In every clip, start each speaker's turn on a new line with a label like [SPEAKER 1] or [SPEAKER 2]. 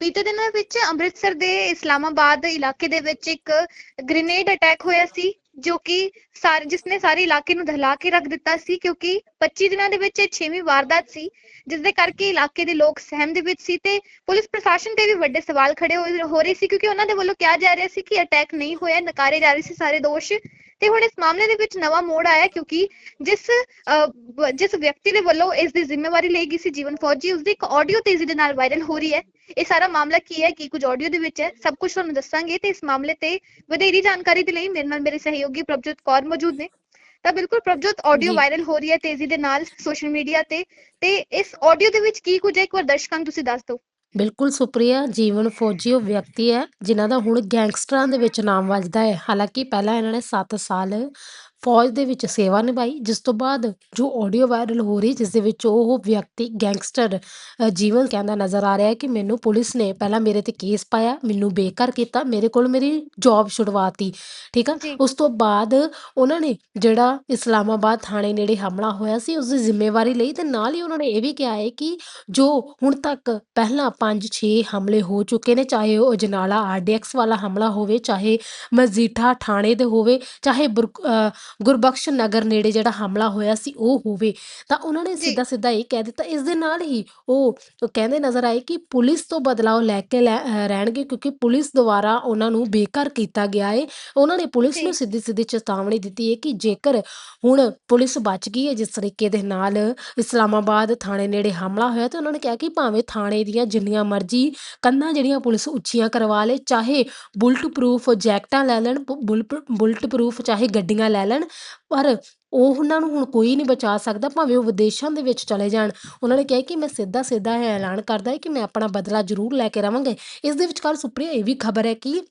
[SPEAKER 1] ਬੀਤੇ ਦਿਨਾਂ ਵਿੱਚ ਅੰਮ੍ਰਿਤਸਰ ਦੇ ਇਸਲਾਮਾਬਾਦ ਇਲਾਕੇ ਦੇ ਵਿੱਚ ਇੱਕ ਗ੍ਰੇਨੇਡ ਅਟੈਕ ਹੋਇਆ ਸੀ, ਜੋ ਕਿ ਸਾਰੇ, ਜਿਸਨੇ ਸਾਰੇ ਇਲਾਕੇ ਨੂੰ ਦਹਿਲਾ ਕੇ ਰੱਖ ਦਿੱਤਾ ਸੀ, ਕਿਉਂਕਿ 25 ਦਿਨਾਂ ਦੇ ਵਿੱਚ ਇਹ 6ਵੀਂ ਵਾਰਦਾਤ ਸੀ ਜਿਸ ਦੇ ਕਰਕੇ ਇਲਾਕੇ ਦੇ ਲੋਕ ਸਹਿਮ ਦੇ ਵਿੱਚ ਸੀ ਤੇ ਪੁਲਿਸ ਪ੍ਰਸ਼ਾਸਨ ਤੇ ਵੀ ਵੱਡੇ ਸਵਾਲ ਖੜੇ ਹੋ ਰਹੇ ਸੀ, ਕਿਉਂਕਿ ਉਹਨਾਂ ਦੇ ਵੱਲੋਂ ਕਿਹਾ ਜਾ ਰਿਹਾ ਸੀ ਕਿ ਅਟੈਕ ਨਹੀਂ ਹੋਇਆ, ਨਕਾਰੇ ਜਾ ਰਹੇ ਸੀ ਸਾਰੇ ਦੋਸ਼ ਤੇ ਹੁਣ ਇਸ ਮਾਮਲੇ ਦੇ ਵਿੱਚ ਨਵਾਂ ਮੋੜ ਆਇਆ, ਕਿਉਂਕਿ ਜਿਸ ਜਿਸ ਵਿਅਕਤੀ ਦੇ ਵੱਲੋਂ ਇਸ ਦੀ ਜ਼ਿੰਮੇਵਾਰੀ ਲਈ ਗਈ ਸੀ ਜੀਵਨ ਫੌਜੀ ਉਸ ਦੀ ਇੱਕ ਆਡੀਓ ਤੇਜ਼ੀ ਦੇ ਨਾਲ ਵਾਇਰਲ ਹੋ ਰਹੀ ਹੈ। ਇਹ ਸਾਰਾ ਮਾਮਲਾ ਕੀ ਹੈ ਕੀ ਕੁਝ ਆਡੀਓ ਦੇ ਵਿੱਚ ਹੈ ਸਭ ਕੁਝ ਤੁਹਾਨੂੰ ਦੱਸਾਂਗੇ ਤੇ ਇਸ ਮਾਮਲੇ ਤੇ ਵਧੇਰੀ ਜਾਣਕਾਰੀ ਦੇ ਲਈ ਮੇਰੇ ਨਾਲ ਮੇਰੇ ਸਹਿਯੋਗੀ ਪ੍ਰਭਜੋਤ ਕੌਰ ਮੌਜੂਦ ਨੇ। ਤਾਂ ਬਿਲਕੁਲ ਪ੍ਰਭਜੋਤ ਆਡੀਓ। ਵਾਇਰਲ ਹੋ ਰਹੀ ਹੈ ਤੇਜ਼ੀ ਦੇ ਨਾਲ ਸੋਸ਼ਲ ਮੀਡੀਆ ਤੇ। ਤੇ ਇਸ ਆਡੀਓ ਦੇ ਵਿੱਚ ਕੀ ਕੁਝ ਹੈ ਇੱਕ ਵਾਰ ਦਰਸ਼ਕਾਂ ਨੂੰ ਤੁਸੀਂ ਦੱਸ ਦਿਓ।
[SPEAKER 2] ਬਿਲਕੁਲ ਸੁਪ੍ਰਿਆ ਜੀਵਨ ਫੌਜੀ ਉਹ ਵਿਅਕਤੀ ਹੈ ਜਿਨ੍ਹਾਂ ਦਾ ਹੁਣ ਗੈਂਗਸਟਰਾਂ ਦੇ ਵਿੱਚ ਨਾਮ ਵੱਜਦਾ ਹੈ। ਹਾਲਾਂਕਿ ਪਹਿਲਾਂ ਇਹਨਾਂ ਨੇ 7 ਸਾਲ ਫੌਜ ਦੇ ਵਿੱਚ ਸੇਵਾ ਨਿਭਾਈ ਜਿਸ ਤੋਂ ਬਾਅਦ ਜੋ ਆਡੀਓ ਵਾਇਰਲ ਹੋ ਰਹੀ ਜਿਸ ਦੇ ਵਿੱਚ ਉਹ ਵਿਅਕਤੀ ਗੈਂਗਸਟਰ ਜੀਵਨ ਕਹਿੰਦਾ ਨਜ਼ਰ ਆ ਰਿਹਾ ਹੈ ਕਿ ਮੈਨੂੰ ਪੁਲਿਸ ਨੇ ਪਹਿਲਾਂ ਮੇਰੇ ਤੇ ਕੇਸ ਪਾਇਆ ਮੈਨੂੰ ਬੇਘਰ ਕੀਤਾ ਮੇਰੇ ਕੋਲ ਮੇਰੀ ਜੌਬ ਛੁਡਵਾਤੀ ਠੀਕ ਆ। ਉਸ ਤੋਂ ਬਾਅਦ ਉਹਨਾਂ ਨੇ ਜਿਹੜਾ ਇਸਲਾਮਾਬਾਦ ਥਾਣੇ ਨੇੜੇ ਹਮਲਾ ਹੋਇਆ ਸੀ ਉਸ ਦੀ ਜ਼ਿੰਮੇਵਾਰੀ ਲਈ ਤੇ ਨਾਲ ਹੀ ਉਹਨਾਂ ਨੇ ਇਹ ਵੀ ਕਿਹਾ ਹੈ ਕਿ ਜੋ ਹੁਣ ਤੱਕ ਪਹਿਲਾਂ 5-6 ਹਮਲੇ ਹੋ ਚੁੱਕੇ ਨੇ ਚਾਹੇ ਉਹ ਅਜਨਾਲਾ ਆਰਡੀਐਕਸ ਵਾਲਾ ਹਮਲਾ ਹੋਵੇ ਚਾਹੇ ਮਜੀਠਾ ਥਾਣੇ ਦੇ ਹੋਵੇ ਚਾਹੇ ਗੁਰਬਖਸ਼ ਨਗਰ ਨੇੜੇ ਜਿਹੜਾ ਹਮਲਾ ਹੋਇਆ ਸੀ ਉਹ ਹੋਵੇ ਤਾਂ ਉਹਨਾਂ ਨੇ। ਸਿੱਧਾ ਸਿੱਧਾ ਇਹ ਕਹਿ ਦਿੱਤਾ ਇਸ ਦੇ ਨਾਲ ਹੀ ਉਹ ਕਹਿੰਦੇ ਨਜ਼ਰ ਆਏ ਕਿ ਪੁਲਿਸ ਤੋਂ ਬਦਲਾਅ ਲੈ ਕੇ ਰਹਿਣਗੇ ਕਿਉਂਕਿ ਪੁਲਿਸ ਦੁਆਰਾ ਉਹਨਾਂ ਨੂੰ ਬੇਘਰ ਕੀਤਾ ਗਿਆ ਹੈ ਉਹਨਾਂ ਨੇ ਪੁਲਿਸ। ਨੂੰ ਸਿੱਧੀ ਸਿੱਧੀ ਚੇਤਾਵਨੀ ਦਿੱਤੀ ਹੈ ਕਿ ਜੇਕਰ ਹੁਣ ਪੁਲਿਸ ਬਚ ਗਈ ਹੈ ਜਿਸ ਤਰੀਕੇ ਦੇ ਨਾਲ ਇਸਲਾਮਾਬਾਦ ਥਾਣੇ ਨੇੜੇ ਹਮਲਾ ਹੋਇਆ ਤੇ ਉਹਨਾਂ ਨੇ ਕਿਹਾ ਕਿ ਭਾਵੇਂ ਥਾਣੇ ਦੀਆਂ ਜਿੰਨੀਆਂ ਮਰਜ਼ੀ ਕੰਧਾਂ ਜਿਹੜੀਆਂ ਪੁਲਿਸ ਉੱਚੀਆਂ ਕਰਵਾ ਲੇ ਚਾਹੇ ਬੁਲਟ ਪ੍ਰੂਫ ਜੈਕਟਾਂ ਲੈ ਲੈਣ ਬੁਲਟ ਪ੍ਰੂਫ ਚਾਹੇ ਗੱਡੀਆਂ ਲੈ ਲੈਣ ਪਰ ਉਹ ਉਹਨਾਂ ਨੂੰ ਹੁਣ ਕੋਈ ਨਹੀਂ ਬਚਾ ਸਕਦਾ, ਭਾਵੇਂ ਉਹ ਵਿਦੇਸ਼ਾਂ ਦੇ ਵਿੱਚ ਚਲੇ ਜਾਣ। ਉਹਨਾਂ ਨੇ ਕਿਹਾ ਕਿ ਮੈਂ ਸਿੱਧਾ ਸਿੱਧਾ ਇਹ ਐਲਾਨ ਕਰਦਾ ਹੈ ਕਿ ਮੈਂ ਆਪਣਾ ਬਦਲਾ ਜ਼ਰੂਰ ਲੈ ਕੇ ਰਵਾਂਗਾ। ਇਸ ਦੇ ਵਿਚਕਾਰ ਸੁਪਰੀਆ ਇਹ ਵੀ ਖਬਰ ਹੈ ਕਿ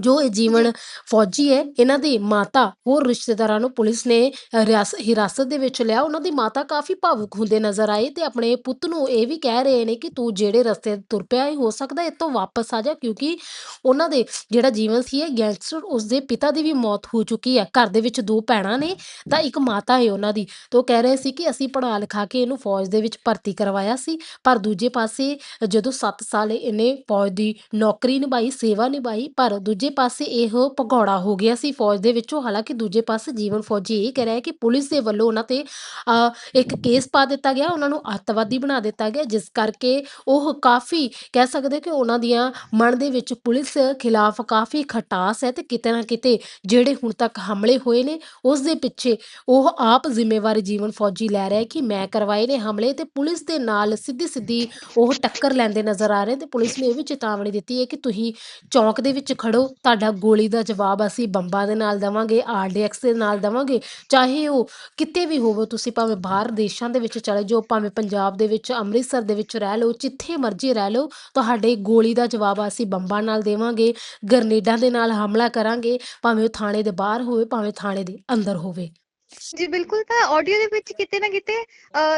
[SPEAKER 2] ਜੋ ਇਹ ਜੀਵਨ ਫੌਜੀ ਹੈ, ਇਹਨਾਂ ਦੀ ਮਾਤਾ ਹੋਰ ਰਿਸ਼ਤੇਦਾਰਾਂ ਨੂੰ ਪੁਲਿਸ ਨੇ ਰਿਆਸ, ਹਿਰਾਸਤ ਦੇ ਵਿੱਚ ਲਿਆ। ਉਹਨਾਂ ਦੀ ਮਾਤਾ ਕਾਫੀ ਭਾਵੁਕ ਹੁੰਦੇ ਨਜ਼ਰ ਆਏ ਤੇ ਆਪਣੇ ਪੁੱਤ ਨੂੰ ਇਹ ਵੀ ਕਹਿ ਰਹੇ ਨੇ ਕਿ ਤੂੰ ਜਿਹੜੇ ਰਸਤੇ ਤੁਰ ਪਿਆ ਹੈ ਹੋ ਸਕਦਾ ਇਹ ਤੋਂ ਵਾਪਸ ਆ ਜਾ ਕਿਉਂਕਿ ਉਹਨਾਂ ਦੇ ਜਿਹੜਾ ਜੀਵਨ ਸੀ ਇਹ ਗੈਂਗਸਟਰ ਉਸਦੇ ਪਿਤਾ ਦੀ ਵੀ ਮੌਤ ਹੋ ਚੁੱਕੀ ਹੈ। ਘਰ ਦੇ ਵਿੱਚ ਦੋ ਭੈਣਾਂ ਨੇ, ਤਾਂ ਇੱਕ ਮਾਤਾ ਹੈ ਉਹਨਾਂ ਦੀ। ਤੇ ਉਹ ਕਹਿ ਰਹੇ ਸੀ ਕਿ ਅਸੀਂ ਪੜ੍ਹਾ ਲਿਖਾ ਕੇ ਇਹਨੂੰ ਫੌਜ ਦੇ ਵਿੱਚ ਭਰਤੀ ਕਰਵਾਇਆ ਸੀ, ਪਰ ਦੂਜੇ ਪਾਸੇ ਜਦੋਂ 7 ਸਾਲ ਇਹਨੇ ਫੌਜ ਦੀ ਨੌਕਰੀ ਨਿਭਾਈ, ਸੇਵਾ ਨਿਭਾਈ, ਪਰ ਦੂਜੇ ਪਾਸੇ ਇਹ ਭਗੌੜਾ ਹੋ ਗਿਆ ਸੀ ਫੌਜ ਦੇ ਵਿੱਚੋਂ। ਹਾਲਾਂਕਿ ਦੂਜੇ ਪਾਸੇ ਜੀਵਨ ਫੌਜੀ ਇਹ ਕਹਿ ਰਿਹਾ ਹੈ ਕਿ ਪੁਲਿਸ ਦੇ ਵੱਲੋਂ ਉਹਨਾਂ ਤੇ ਇੱਕ ਕੇਸ ਪਾ ਦਿੱਤਾ ਗਿਆ, ਉਹਨਾਂ ਨੂੰ ਅੱਤਵਾਦੀ ਬਣਾ ਦਿੱਤਾ ਗਿਆ, ਜਿਸ ਕਰਕੇ ਉਹ ਕਾਫੀ ਕਹਿ ਸਕਦੇ ਕਿ ਉਹਨਾਂ ਦੀਆਂ ਮਨ ਦੇ ਵਿੱਚ ਪੁਲਿਸ ਖਿਲਾਫ ਕਾਫੀ ਖਟਾਸ ਹੈ ਤੇ ਕਿਤੇ ਨਾ ਕਿਤੇ ਜਿਹੜੇ ਹੁਣ ਤੱਕ ਹਮਲੇ ਹੋਏ ਨੇ, ਉਸ ਦੇ ਪਿੱਛੇ ਉਹ ਆਪ ਜ਼ਿੰਮੇਵਾਰੀ ਜੀਵਨ ਫੌਜੀ ਲੈ ਰਿਹਾ ਹੈ ਕਿ ਮੈਂ ਕਰਵਾਏ ਨੇ ਹਮਲੇ ਤੇ ਪੁਲਿਸ ਦੇ ਨਾਲ ਸਿੱਧੀ ਸਿੱਧੀ ਉਹ ਟੱਕਰ ਲੈਂਦੇ ਨਜ਼ਰ ਆ ਰਹੇ ਤੇ ਪੁਲਿਸ ਨੇ ਇਹ ਵੀ ਚੇਤਾਵਨੀ ਦਿੱਤੀ ਹੈ ਕਿ ਤੁਸੀਂ ਚੌਂਕ ਦੇ ਵਿੱਚ ਖੜੋ। ਤੁਹਾਡਾ ਗੋਲੀ ਦਾ ਜਵਾਬ ਅਸੀਂ ਬੰਬਾਂ ਦੇ ਨਾਲ ਦੇਵਾਂਗੇ, ਆਰਡੀਐਕਸ ਦੇ ਨਾਲ ਦੇਵਾਂਗੇ, ਚਾਹੇ ਉਹ ਕਿਤੇ ਵੀ ਹੋਵੋ, ਤੁਸੀਂ ਭਾਵੇਂ ਬਾਹਰ ਦੇਸ਼ਾਂ ਦੇ ਵਿੱਚ ਚਲੇ ਜਾਓ, ਭਾਵੇਂ ਪੰਜਾਬ ਦੇ ਵਿੱਚ, ਅੰਮ੍ਰਿਤਸਰ ਦੇ ਵਿੱਚ ਰਹਿ ਲਓ, ਜਿੱਥੇ ਮਰਜ਼ੀ ਰਹਿ ਲਓ, ਤੁਹਾਡੇ ਗੋਲੀ ਦਾ ਜਵਾਬ ਅਸੀਂ ਬੰਬਾਂ ਨਾਲ ਦੇਵਾਂਗੇ, ਗਰਨੇਡਾਂ ਦੇ ਨਾਲ ਹਮਲਾ ਕਰਾਂਗੇ, ਭਾਵੇਂ ਉਹ ਥਾਣੇ ਦੇ ਬਾਹਰ ਹੋਵੇ, ਭਾਵੇਂ ਥਾਣੇ ਦੇ ਅੰਦਰ ਹੋਵੇ।
[SPEAKER 1] ਜੀ, ਬਿਲਕੁਲ ਤਾਂ ਆਡੀਓ ਦੇ ਵਿੱਚ ਕਿਤੇ ਨਾ ਕਿਤੇ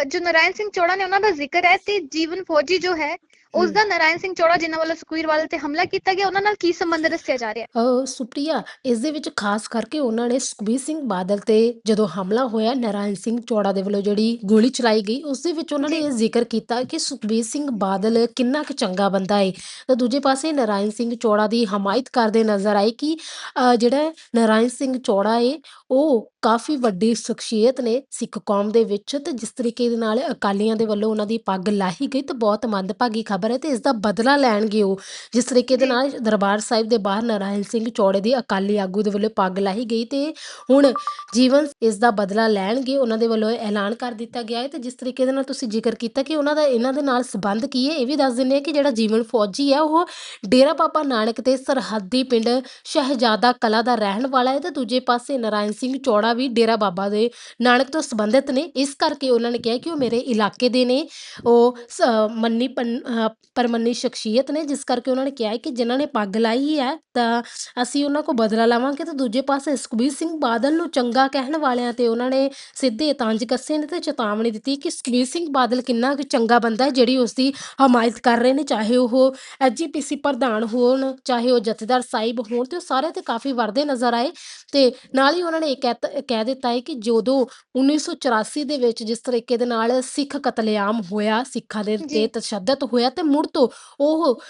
[SPEAKER 1] ਜੋ ਨਰਾਇਣ ਸਿੰਘ ਚੋੜਾ ਨੇ ਉਹਨਾਂ ਦਾ ਜ਼ਿਕਰ ਹੈ ਤੇ ਜੀਵਨ ਫੌਜੀ ਜੋ ਹੈ ਉਸ। ਦਾ ਨਰਾਇਣ ਸਿੰਘ ਚੋੜਾ ਜਿਨ੍ਹਾਂ ਵੱਲੋਂ ਸੁਖਵੀਰਵਾਲ ਤੇ ਹਮਲਾ ਕੀਤਾ ਗਿਆ ਉਹਨਾਂ ਨਾਲ ਕੀ ਸੰਬੰਧ ਦੱਸਿਆ ਜਾ ਰਿਹਾ ਹੈ
[SPEAKER 2] ਸੁਪਰੀਆ ਇਸ ਦੇ ਵਿੱਚ ਖਾਸ ਕਰਕੇ ਉਹਨਾਂ ਨੇ ਸੁਖਬੀਰ ਸਿੰਘ ਬਾਦਲ ਤੇ ਜਦੋਂ ਹਮਲਾ ਹੋਇਆ ਨਾਰਾਇਣ ਸਿੰਘ ਚੌੜਾ ਦੇ ਵੱਲੋਂ ਜਿਹੜੀ ਗੋਲੀ ਚਲਾਈ ਗਈ ਉਸ ਦੇ ਵਿੱਚ ਉਹਨਾਂ ਨੇ। ਇਹ ਜ਼ਿਕਰ ਕੀਤਾ ਕਿ ਸੁਖਬੀਰ ਸਿੰਘ ਬਾਦਲ ਕਿੰਨਾ ਕੁ ਚੰਗਾ ਬੰਦਾ ਹੈ ਤਾਂ ਦੂਜੇ ਪਾਸੇ ਨਾਰਾਇਣ ਸਿੰਘ ਚੌੜਾ ਦੀ ਹਮਾਇਤ ਕਰਦੇ ਨਜ਼ਰ ਆਏ ਕਿ ਜਿਹੜਾ ਨਾਰਾਇਣ ਸਿੰਘ ਚੌੜਾ ਹੈ ਉਹ ਕਾਫੀ ਵੱਡੀ ਸ਼ਖਸੀਅਤ ਨੇ ਸਿੱਖ ਕੌਮ ਦੇ ਵਿੱਚ ਤੇ ਜਿਸ ਤਰੀਕੇ ਦੇ ਨਾਲ ਅਕਾਲੀਆਂ ਦੇ ਵੱਲੋਂ ਉਹਨਾਂ ਦੀ ਪੱਗ ਲਾਹੀ ਗਈ ਤਾਂ ਬਹੁਤ ਮੰਦਭਾਗੀ ਖਬਰ ਹੈ ਤੇ ਇਸ ਦਾ ਬਦਲਾ ਲੈਣਗੇ ਉਹ। ਜਿਸ ਤਰੀਕੇ ਦੇ। ਨਾਲ ਦਰਬਾਰ ਸਾਹਿਬ ਦੇ ਬਾਹਰ ਨਾਰਾਇਣ ਸਿੰਘ ਚੌੜੇ ਦੀ ਅਕਾਲੀ ਆਗੂ ਦੇ ਵੱਲੋਂ ਪੱਗ ਲਾਹੀ ਗਈ ਤੇ ਹੁਣ ਜੀਵਨ ਇਸ ਦਾ ਬਦਲਾ ਲੈਣਗੇ। ਉਹਨਾਂ ਦੇ ਵੱਲੋਂ ਇਹ ਐਲਾਨ ਕਰ ਦਿੱਤਾ ਗਿਆ ਹੈ ਤੇ ਜਿਸ ਤਰੀਕੇ ਦੇ ਨਾਲ ਤੁਸੀਂ ਜ਼ਿਕਰ ਕੀਤਾ ਕਿ ਉਹਨਾਂ ਦਾ ਇਹਨਾਂ ਦੇ ਨਾਲ ਸਬੰਧ ਕੀ ਹੈ ਇਹ ਵੀ ਦੱਸ ਦਿੰਦੇ ਆ ਕਿ ਜਿਹੜਾ ਜੀਵਨ ਫੌਜੀ ਹੈ ਉਹ ਡੇਰਾ ਬਾਬਾ ਨਾਨਕ ਤੇ ਸਰਹੱਦੀ ਪਿੰਡ ਸ਼ਹਿਜ਼ਾਦਾ ਕਲਾ ਦਾ ਰਹਿਣ ਵਾਲਾ ਹੈ ਤੇ ਦੂਜੇ ਪਾਸੇ ਨਾਰਾਇਣ ਸਿੰਘ ਚੌੜਾ ਵੀ ਡੇਰਾ ਬਾਬਾ ਦੇ ਨਾਨਕ ਤੋਂ ਸੰਬੰਧਿਤ ਨੇ। ਇਸ ਕਰਕੇ ਉਹਨਾਂ ਨੇ ਕਿਹਾ ਕਿ ਉਹ ਮੇਰੇ ਇਲਾਕੇ ਦੇ ਨੇ। ਉਹ ਮੰਨੀ ਪਰਮੰਨੀ ਸ਼ਖਸੀਅਤ ਨੇ ਜਿਸ ਕਰਕੇ ਉਹਨਾਂ ਨੇ ਕਿਹਾ ਹੈ ਕਿ ਜਿਨ੍ਹਾਂ ਨੇ ਪੱਗ ਲਾਈ ਹੈ ਤਾਂ ਅਸੀਂ ਉਹਨਾਂ ਕੋ ਬਦਲਾ ਲਵਾਂਗੇ ਤੇ ਦੂਜੇ ਪਾਸੇ ਸੁਖਬੀਰ ਸਿੰਘ ਬਾਦਲ ਨੂੰ ਚੰਗਾ ਕਹਿਣ ਵਾਲਿਆਂ ਤੇ ਉਹਨਾਂ ਨੇ ਸਿੱਧੇ ਤੰਜ ਕੱਸੇ ਨੇ ਤੇ ਚੇਤਾਵਨੀ ਦਿੱਤੀ ਕਿ ਸੁਖਬੀਰ ਸਿੰਘ ਬਾਦਲ ਕਿੰਨਾ ਕੁ ਚੰਗਾ ਬੰਦਾ ਹੈ ਜਿਹੜੀ ਉਸ ਦੀ ਹਮਾਇਤ ਕਰ ਰਹੇ ਨੇ ਚਾਹੇ ਉਹ ਐਜੀਪੀਸੀ ਪ੍ਰਧਾਨ ਹੋਣ ਚਾਹੇ ਉਹ ਜਥੇਦਾਰ ਸਾਹਿਬ ਹੋਣ ਤੇ ਉਹ ਸਾਰੇ ਤੇ ਕਾਫੀ ਵਰਦੇ ਨਜ਼ਰ ਆਏ ਤੇ ਨਾਲ ਹੀ ਉਹਨਾਂ ਨੇ ਇਹ ਕਹਿ ਦਿੱਤਾ ਹੈ ਕਿ ਜਦੋਂ 1984 ਦੇ ਵਿੱਚ ਜਿਸ ਤਰੀਕੇ ਦੇ ਨਾਲ ਸਿੱਖ ਕਤਲੇਆਮ ਹੋਇਆ ਸਿੱਖਾਂ ਦੇ। ਤੇ ਤਸ਼ੱਦਦ ਹੋਇਆ ਤੇ ਮੁੜ ਤੋਂ ਉਹ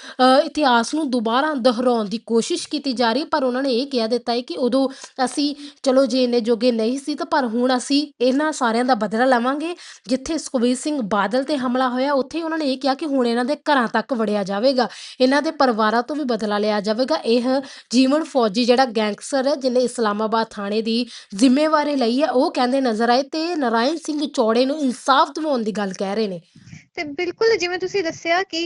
[SPEAKER 2] ਇਤਿਹਾਸ ਨੂੰ ਦੁਬਾਰਾ ਦੁਹਰਾਉਣ ਦੀ ਕੋਸ਼ਿਸ਼ ਕੀਤੀ ਜਾ ਰਹੀ ਪਰ ਉਹਨਾਂ ਨੇ ਇਹ ਕਹਿ ਦਿੱਤਾ ਹੈ ਕਿ ਉਦੋਂ ਅਸੀਂ, ਚਲੋ ਜੇ ਇੰਨੇ ਜੋਗੇ ਨਹੀਂ ਸੀ ਤਾਂ ਪਰ ਹੁਣ ਅਸੀਂ ਇਹਨਾਂ ਸਾਰਿਆਂ ਦਾ ਬਦਲਾ ਲਵਾਂਗੇ। ਜਿੱਥੇ ਸੁਖਬੀਰ ਸਿੰਘ ਬਾਦਲ ਤੇ ਹਮਲਾ ਹੋਇਆ, ਉੱਥੇ ਉਹਨਾਂ ਨੇ ਇਹ ਕਿਹਾ ਕਿ ਹੁਣ ਇਹਨਾਂ ਦੇ ਘਰਾਂ ਤੱਕ ਵੜਿਆ ਜਾਵੇਗਾ। ਇਹਨਾਂ ਦੇ ਪਰਿਵਾਰਾਂ ਤੋਂ ਵੀ ਬਦਲਾ ਲਿਆ ਜਾਵੇਗਾ। ਇਹ ਜੀਵਨ ਫੌਜੀ ਜਿਹੜਾ ਗੈਂਗਸਟਰ ਹੈ, ਜਿਹਨੇ ਇਸਲਾਮਾਬਾਦ ਥਾਣੇ ਦੀ ਜ਼ਿੰਮੇਵਾਰੀ ਲਈ ਹੈ, ਉਹ ਕਹਿੰਦੇ ਨਜ਼ਰ ਆਏ ਤੇ ਨਰਾਇਣ ਸਿੰਘ ਚੌੜੇ ਨੂੰ ਇਨਸਾਫ ਦਿਵਾਉਣ ਦੀ ਗੱਲ ਕਹਿ ਰਹੇ ਨੇ।
[SPEAKER 1] ਤੇ ਬਿਲਕੁਲ ਜਿਵੇਂ ਤੁਸੀਂ ਦੱਸਿਆ ਕਿ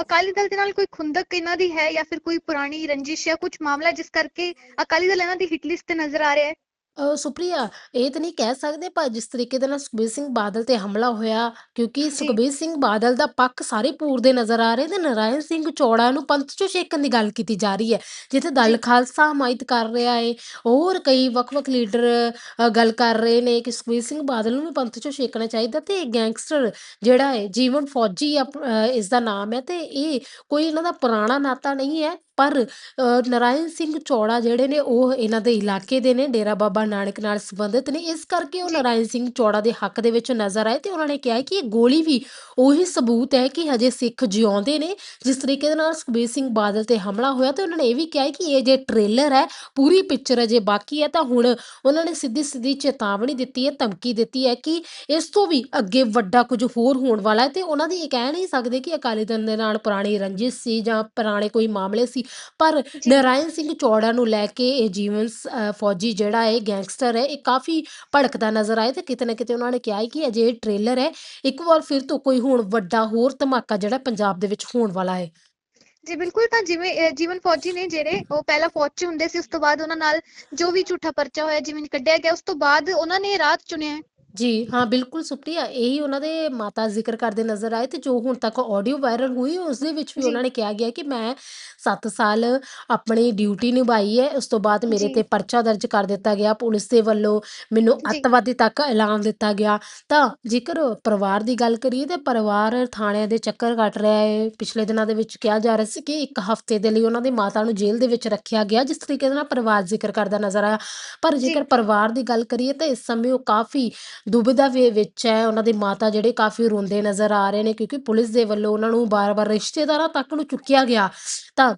[SPEAKER 1] ਅਕਾਲੀ ਦਲ ਦੇ ਨਾਲ ਕੋਈ ਖੁੰਦਕ ਇਹਨਾਂ ਦੀ ਹੈ ਜਾਂ ਫਿਰ ਕੋਈ ਪੁਰਾਣੀ ਰੰਜਿਸ਼ ਜਾਂ ਕੁਝ ਮਾਮਲਾ ਜਿਸ ਕਰਕੇ ਅਕਾਲੀ ਦਲ ਇਹਨਾਂ ਦੀ ਹਿੱਟ ਲਿਸਟ ਤੇ ਨਜ਼ਰ ਆ ਰਿਹਾ ਹੈ
[SPEAKER 2] ਅ, ਸੁਪ੍ਰਿਆ ਇਹ ਤਾਂ ਨਹੀਂ ਕਹਿ ਸਕਦੇ ਪਰ ਜਿਸ ਤਰੀਕੇ ਦੇ ਨਾਲ ਸੁਖਬੀਰ ਸਿੰਘ ਬਾਦਲ ਤੇ ਹਮਲਾ ਹੋਇਆ ਕਿਉਂਕਿ
[SPEAKER 1] ਜੀ।
[SPEAKER 2] ਸੁਖਬੀਰ ਸਿੰਘ ਬਾਦਲ ਦਾ ਪੱਖ ਸਾਰੇ ਪੂਰਦੇ ਨਜ਼ਰ ਆ ਰਹੇ ਤੇ ਨਰਾਇਣ ਸਿੰਘ ਚੌੜਾ ਨੂੰ ਪੰਥ ਚੋਂ ਛੇਕਣ ਦੀ ਗੱਲ ਕੀਤੀ ਜਾ ਰਹੀ ਹੈ ਜਿੱਥੇ ਦਲ
[SPEAKER 1] ਜੀ।
[SPEAKER 2] ਖਾਲਸਾ ਹਮਾਇਤ ਕਰ ਰਿਹਾ ਹੈ ਹੋਰ ਕਈ ਵੱਖ-ਵੱਖ ਲੀਡਰ ਅ, ਗੱਲ ਕਰ ਰਹੇ ਨੇ ਕਿ ਸੁਖਬੀਰ ਸਿੰਘ ਬਾਦਲ ਨੂੰ ਵੀ ਪੰਥ ਚੋਂ ਛੇਕਣਾ ਚਾਹੀਦਾ ਤੇ ਇਹ ਗੈਂਗਸਟਰ ਜਿਹੜਾ ਹੈ ਜੀਵਨ ਫੌਜੀ ਅ, ਇਸ ਦਾ ਨਾਮ ਹੈ ਤੇ ਇਹ ਕੋਈ ਇਹਨਾਂ ਦਾ ਪੁਰਾਣਾ ਨਾਤਾ ਨਹੀਂ ਹੈ ਪਰ ਨਰਾਇਣ ਸਿੰਘ ਚੌੜਾ ਜਿਹੜੇ ਨੇ ਉਹ ਇਹਨਾਂ ਦੇ ਇਲਾਕੇ ਦੇ ਨੇ ਡੇਰਾ ਬਾਬਾ ਨਾਨਕ ਨਾਲ ਸੰਬੰਧਿਤ ਨੇ। ਇਸ ਕਰਕੇ ਉਹ
[SPEAKER 1] ਜੀ।
[SPEAKER 2] ਨਰਾਇਣ ਸਿੰਘ ਚੌੜਾ ਦੇ ਹੱਕ ਦੇ ਵਿੱਚ ਨਜ਼ਰ ਆਏ ਤੇ ਉਹਨਾਂ ਨੇ ਕਿਹਾ ਹੈ ਕਿ ਇਹ ਗੋਲੀ ਵੀ ਉਹੀ ਸਬੂਤ ਹੈ ਕਿ ਹਜੇ ਸਿੱਖ ਜਿਉਂਦੇ ਨੇ। ਜਿਸ ਤਰੀਕੇ ਦੇ ਨਾਲ ਸੁਖਬੀਰ ਸਿੰਘ ਬਾਦਲ ਤੇ ਹਮਲਾ ਹੋਇਆ ਤੇ ਉਹਨਾਂ ਨੇ ਇਹ ਵੀ ਕਿਹਾ ਹੈ ਕਿ ਇਹ ਜੇ ਟ੍ਰੇਲਰ ਹੈ ਪੂਰੀ ਪਿਕਚਰ ਅਜੇ ਬਾਕੀ ਹੈ ਤਾਂ ਹੁਣ ਉਹਨਾਂ ਨੇ ਸਿੱਧੀ ਸਿੱਧੀ ਚੇਤਾਵਨੀ ਦਿੱਤੀ ਹੈ ਧਮਕੀ ਦਿੱਤੀ ਹੈ ਕਿ ਇਸ ਤੋਂ ਵੀ ਅੱਗੇ ਵੱਡਾ ਕੁਝ ਹੋਰ ਹੋਣ ਵਾਲਾ ਹੈ ਤੇ ਉਹਨਾਂ ਦੀ ਇਹ ਕਹਿ ਨਹੀਂ ਸਕਦੇ ਕਿ ਅਕਾਲੀ ਦਲ ਦੇ ਨਾਲ ਪੁਰਾਣੀ ਰੰਜਿਸ਼ ਸੀ ਜਾਂ ਪੁਰਾਣੇ ਕੋਈ ਮਾਮਲੇ ਸੀ। ਪਰ ਨਰਾਇਣ ਸਿੰਘ ਚੌੜਾ ਨੂੰ ਲੈ ਕੇ ਇਹ ਜੀਵਨ ਫੌਜੀ ਜਿਹੜਾ ਹੈ ਗੈਂਗਸਟਰ ਹੈ ਇਹ ਕਾਫੀ ਭੜਕਦਾ ਨਜ਼ਰ ਆਇਆ ਤੇ ਕਿਤੇ ਨਾ ਕਿਤੇ ਉਹਨਾਂ ਨੇ ਕਿਹਾ ਕਿ ਅਜੇ ਇਹ ਟ੍ਰੇਲਰ ਹੈ ਇੱਕ ਵਾਰ ਫਿਰ ਤੋਂ ਕੋਈ ਹੁਣ ਵੱਡਾ ਹੋਰ ਧਮਾਕਾ ਜਿਹੜਾ ਪੰਜਾਬ ਦੇ ਵਿੱਚ ਹੋਣ ਵਾਲਾ ਹੈ।
[SPEAKER 1] ਜੀ ਬਿਲਕੁਲ ਤਾਂ ਜਿਵੇਂ ਜੀਵਨ ਫੌਜੀ ਨੇ ਜਿਹੜੇ ਉਹ ਪਹਿਲਾਂ ਫੌਜ 'ਚ ਹੁੰਦੇ ਸੀ ਉਸ ਤੋਂ ਬਾਅਦ ਉਹਨਾਂ ਨਾਲ ਜੋ ਵੀ ਝੂਠਾ ਪਰਚਾ ਹੋਇਆ ਜਿਵੇਂ ਕੱਢਿਆ ਗਿਆ ਉਸ ਤੋਂ ਬਾਅਦ ਉਹਨਾਂ ਨੇ ਰਾਤ ਚੁਣਿਆ
[SPEAKER 2] ਜੀ ਹਾਂ ਬਿਲਕੁਲ ਸੁਪਰੀਆ ਇਹੀ ਉਹਨਾਂ ਦੇ ਮਾਤਾ ਜ਼ਿਕਰ ਕਰਦੇ ਨਜ਼ਰ ਆਏ ਤੇ ਜੋ ਹੁਣ ਤੱਕ ਆਡੀਓ ਵਾਇਰਲ ਹੋਈ ਉਸ ਦੇ ਵਿੱਚ ਵੀ
[SPEAKER 1] ਜੀ।
[SPEAKER 2] ਉਹਨਾਂ ਨੇ ਕਿਹਾ ਗਿਆ ਕਿ ਮੈਂ 7 ਸਾਲ ਆਪਣੀ ਡਿਊਟੀ ਨਿਭਾਈ ਹੈ ਉਸ ਤੋਂ ਬਾਅਦ ਮੇਰੇ
[SPEAKER 1] ਜੀ।
[SPEAKER 2] ਤੇ ਪਰਚਾ ਦਰਜ ਕਰ ਦਿੱਤਾ ਗਿਆ ਪੁਲਿਸ ਦੇ ਵੱਲੋਂ ਮੈਨੂੰ
[SPEAKER 1] ਜੀ।
[SPEAKER 2] ਅੱਤਵਾਦੀ ਤੱਕ ਐਲਾਨ ਦਿੱਤਾ ਗਿਆ। ਤਾਂ ਜੇਕਰ ਪਰਿਵਾਰ ਦੀ ਗੱਲ ਕਰੀਏ ਤੇ ਪਰਿਵਾਰ ਥਾਣਿਆਂ ਦੇ ਚੱਕਰ ਕੱਟ ਰਿਹਾ ਹੈ ਪਿਛਲੇ ਦਿਨਾਂ ਦੇ ਵਿੱਚ ਕਿਹਾ ਜਾ ਰਿਹਾ ਸੀ ਕਿ ਇੱਕ ਹਫ਼ਤੇ ਦੇ ਲਈ ਉਹਨਾਂ ਦੀ ਮਾਤਾ ਨੂੰ ਜੇਲ੍ਹ ਦੇ ਵਿੱਚ ਰੱਖਿਆ ਗਿਆ ਜਿਸ ਤਰੀਕੇ ਦੇ ਨਾਲ ਪਰਿਵਾਰ ਜ਼ਿਕਰ ਕਰਦਾ ਨਜ਼ਰ ਆਇਆ। ਪਰ
[SPEAKER 1] ਜੀ।
[SPEAKER 2] ਜੇਕਰ ਪਰਿਵਾਰ ਦੀ ਗੱਲ ਕਰੀਏ ਤਾਂ ਇਸ ਸਮੇਂ ਉਹ ਕਾਫੀ ਦੁਬਿਧਾ ਦੇ ਵਿੱਚ ਹੈ, ਉਹਨਾਂ ਦੇ ਮਾਤਾ ਜਿਹੜੇ ਕਾਫੀ ਰੋਂਦੇ ਨਜ਼ਰ ਆ ਰਹੇ ਨੇ ਕਿਉਂਕਿ ਪੁਲਿਸ ਦੇ ਵੱਲੋਂ ਉਹਨਾਂ ਨੂੰ ਬਾਰ-ਬਾਰ ਰਿਸ਼ਤੇਦਾਰਾਂ ਤੱਕ ਨੂੰ ਚੁੱਕਿਆ ਗਿਆ। ਤਾਂ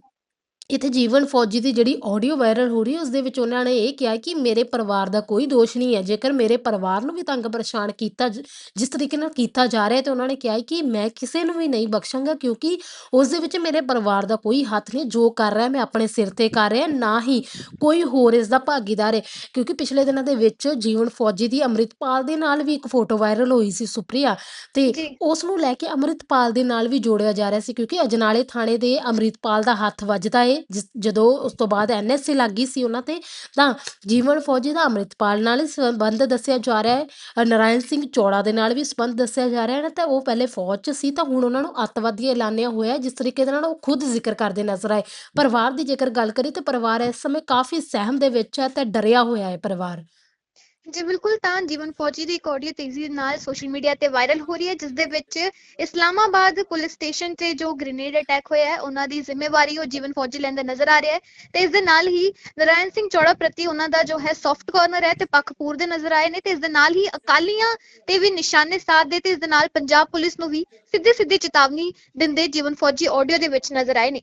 [SPEAKER 2] ਇੱਥੇ ਜੀਵਨ ਫੌਜੀ ਦੀ ਜਿਹੜੀ ਆਡੀਓ ਵਾਇਰਲ ਹੋ ਰਹੀ ਹੈ ਉਸ ਦੇ ਵਿੱਚ ਉਹਨਾਂ ਨੇ ਇਹ ਕਿਹਾ ਕਿ ਮੇਰੇ ਪਰਿਵਾਰ ਦਾ ਕੋਈ ਦੋਸ਼ ਨਹੀਂ ਹੈ। ਜੇਕਰ ਮੇਰੇ ਪਰਿਵਾਰ ਨੂੰ ਵੀ ਤੰਗ ਪਰੇਸ਼ਾਨ ਕੀਤਾ ਜ- ਜਿਸ ਤਰੀਕੇ ਨਾਲ ਕੀਤਾ ਜਾ ਰਿਹਾ ਹੈ ਤੇ ਉਹਨਾਂ ਨੇ ਕਿਹਾ ਹੈ ਕਿ ਮੈਂ ਕਿਸੇ ਨੂੰ ਵੀ ਨਹੀਂ ਬਖਸ਼ਾਂਗਾ ਕਿਉਂਕਿ ਉਸ ਦੇ ਵਿੱਚ ਮੇਰੇ ਪਰਿਵਾਰ ਦਾ ਕੋਈ ਹੱਥ ਨਹੀਂ ਜੋ ਕਰ ਰਿਹਾ ਮੈਂ ਆਪਣੇ ਸਿਰ ਤੇ ਕਰ ਰਿਹਾ ਨਾ ਹੀ ਕੋਈ ਹੋਰ ਇਸ ਦਾ ਭਾਗੀਦਾਰ ਹੈ। ਕਿਉਂਕਿ ਪਿਛਲੇ ਦਿਨਾਂ ਦੇ ਵਿੱਚ ਜੀਵਨ ਫੌਜੀ ਦੀ ਅੰਮ੍ਰਿਤਪਾਲ ਦੇ ਨਾਲ ਵੀ ਇੱਕ ਫੋਟੋ ਵਾਇਰਲ ਹੋਈ ਸੀ ਸੁਪ੍ਰਿਆ ਤੇ
[SPEAKER 1] ਜੀ।
[SPEAKER 2] ਉਸ ਨੂੰ ਲੈ ਕੇ ਅੰਮ੍ਰਿਤਪਾਲ ਦੇ ਨਾਲ ਵੀ ਜੋੜਿਆ ਜਾ ਰਿਹਾ ਸੀ ਕਿਉਂਕਿ ਅਜਨਾਲੇ ਥਾਣੇ ਦੇ ਅੰਮ੍ਰਿਤਪਾਲ ਦਾ ਹੱਥ ਵੱਜਦਾ ਏ ਜਿਸ- ਜਦੋਂ ਉਸ ਤੋਂ ਬਾਅਦ ਐਨਐਸਏ ਲੱਗੀ ਸੀ ਉਹਨਾਂ ਤੇ ਤਾਂ ਜੀਵਨ ਫੌਜੀ ਦਾ ਅੰਮ੍ਰਿਤਪਾਲ ਨਾਲ ਸੰਬੰਧ ਦੱਸਿਆ ਜਾ ਰਿਹਾ ਹੈ। ਨਰਾਇਣ ਸਿੰਘ ਚੌੜਾ ਦੇ ਨਾਲ ਵੀ ਸੰਬੰਧ ਦੱਸਿਆ ਜਾ ਰਿਹਾ ਹੈ ਤਾਂ ਉਹ ਪਹਿਲੇ ਫੌਜ 'ਚ ਸੀ ਤਾਂ ਹੁਣ ਉਹਨਾਂ ਨੂੰ ਅੱਤਵਾਦੀ ਐਲਾਨਿਆ ਹੋਇਆ ਹੈ, ਜਿਸ ਤਰੀਕੇ ਦੇ ਨਾਲ ਉਹ ਖੁਦ ਜ਼ਿਕਰ ਕਰਦੇ ਨਜ਼ਰ ਆਏ। ਪਰਿਵਾਰ ਦੀ ਜੇਕਰ ਗੱਲ ਕਰੀ ਤਾਂ ਪਰਿਵਾਰ ਇਸ ਸਮੇਂ ਕਾਫੀ ਸਹਿਮ ਦੇ ਵਿੱਚ ਹੈ ਤੇ ਡਰਿਆ ਹੋਇਆ ਹੈ ਪਰਿਵਾਰ।
[SPEAKER 1] ਜੀ ਬਿਲਕੁਲ, ਤਾਂ ਜੀਵਨ ਫੌਜੀ ਦੀ ਇੱਕ ਆਡੀਓ ਤੇਜ਼ੀ ਨਾਲ ਸੋਸ਼ਲ ਮੀਡੀਆ ਤੇ ਵਾਇਰਲ ਹੋ ਰਹੀ ਹੈ ਜਿਸ ਦੇ ਵਿੱਚ ਇਸਲਾਮਾਬਾਦ ਪੁਲਿਸ ਸਟੇਸ਼ਨ ਤੇ ਜੋ ਗ੍ਰੇਨੇਡ ਅਟੈਕ ਹੋਇਆ ਹੈ, ਉਹਨਾਂ ਦੀ ਜ਼ਿੰਮੇਵਾਰੀ ਉਹ ਜੀਵਨ ਫੌਜੀ ਲੈਂਦਾ ਨਜ਼ਰ ਆ ਰਿਹਾ ਹੈ ਤੇ ਇਸ ਦੇ ਨਾਲ ਹੀ ਨਰਾਇਣ ਸਿੰਘ ਚੌੜਾ ਪ੍ਰਤੀ ਉਹਨਾਂ ਦਾ ਜੋ ਹੈ ਸੌਫਟ ਕਾਰਨਰ ਹੈ ਤੇ ਪੱਖਪੂਰ ਦੇ ਨਜ਼ਰ ਆਏ ਨੇ ਤੇ ਇਸ ਦੇ ਨਾਲ ਹੀ ਅਕਾਲੀਆਂ ਤੇ ਵੀ ਨਿਸ਼ਾਨੇ ਸਾਧਦੇ ਤੇ ਇਸ ਦੇ ਨਾਲ ਪੰਜਾਬ ਪੁਲਿਸ ਨੂੰ ਵੀ ਸਿੱਧੇ ਸਿੱਧੀ ਚੇਤਾਵਨੀ ਦਿੰਦੇ ਜੀਵਨ ਫੌਜੀ ਆਡੀਓ ਦੇ ਵਿੱਚ ਨਜ਼ਰ ਆਏ ਨੇ।